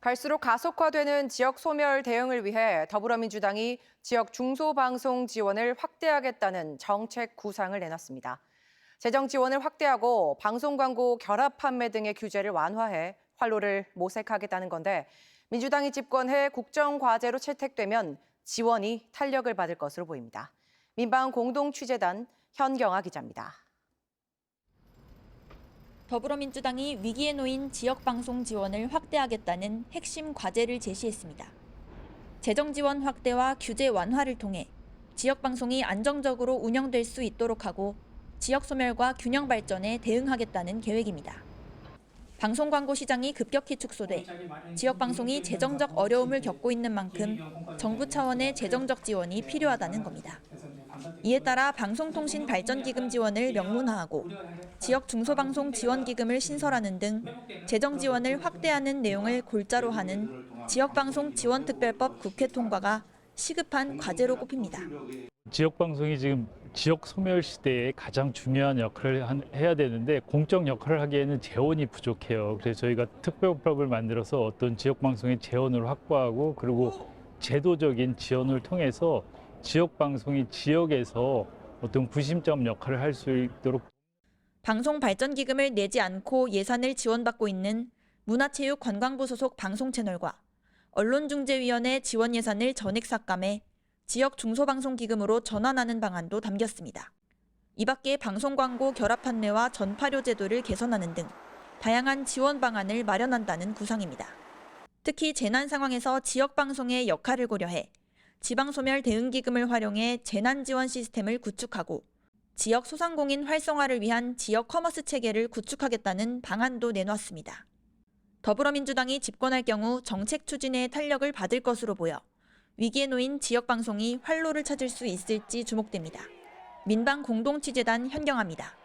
갈수록 가속화되는 지역 소멸 대응을 위해 더불어민주당이 지역 중소방송 지원을 확대하겠다는 정책 구상을 내놨습니다. 재정 지원을 확대하고 방송 광고 결합 판매 등의 규제를 완화해 활로를 모색하겠다는 건데 민주당이 집권해 국정 과제로 채택되면 지원이 탄력을 받을 것으로 보입니다. 민방 공동 취재단 현경아 기자입니다. 더불어민주당이 위기에 놓인 지역 방송 지원을 확대하겠다는 핵심 과제를 제시했습니다. 재정 지원 확대와 규제 완화를 통해 지역 방송이 안정적으로 운영될 수 있도록 하고 지역 소멸과 균형 발전에 대응하겠다는 계획입니다. 방송 광고 시장이 급격히 축소돼 지역 방송이 재정적 어려움을 겪고 있는 만큼 정부 차원의 재정적 지원이 필요하다는 겁니다. 이에 따라 방송통신 발전기금 지원을 명문화하고 지역 중소방송 지원기금을 신설하는 등 재정 지원을 확대하는 내용을 골자로 하는 지역방송 지원특별법 국회 통과가 시급한 과제로 꼽힙니다. 지역 방송이 지금 지역 소멸 시대에 가장 중요한 역할을 한- 해야 되는데 공적 역할을 하기에는 재원이 부족해요. 그래서 저희가 특별법을 만들어서 어떤 지역 방송의 재원을 확보하고 그리고 제도적인 지원을 통해서 지역 방송이 지역에서 어떤 구심점 역할을 할 수 있도록 방송 발전 기금을 내지 않고 예산을 지원받고 있는 문화체육관광부 소속 방송 채널과 언론중재위원회 지원 예산을 전액 삭감해 지역 중소방송 기금으로 전환하는 방안도 담겼습니다. 이 밖에 방송 광고 결합 판매와 전파료 제도를 개선하는 등 다양한 지원 방안을 마련한다는 구상입니다. 특히 재난 상황에서 지역 방송의 역할을 고려해 지방 소멸 대응 기금을 활용해 재난 지원 시스템을 구축하고 지역 소상공인 활성화를 위한 지역 커머스 체계를 구축하겠다는 방안도 내놓았습니다. 더불어민주당이 집권할 경우 정책 추진에 탄력을 받을 것으로 보여 위기에 놓인 지역 방송이 활로를 찾을 수 있을지 주목됩니다. 민방 공동 취재단 현경아입니다.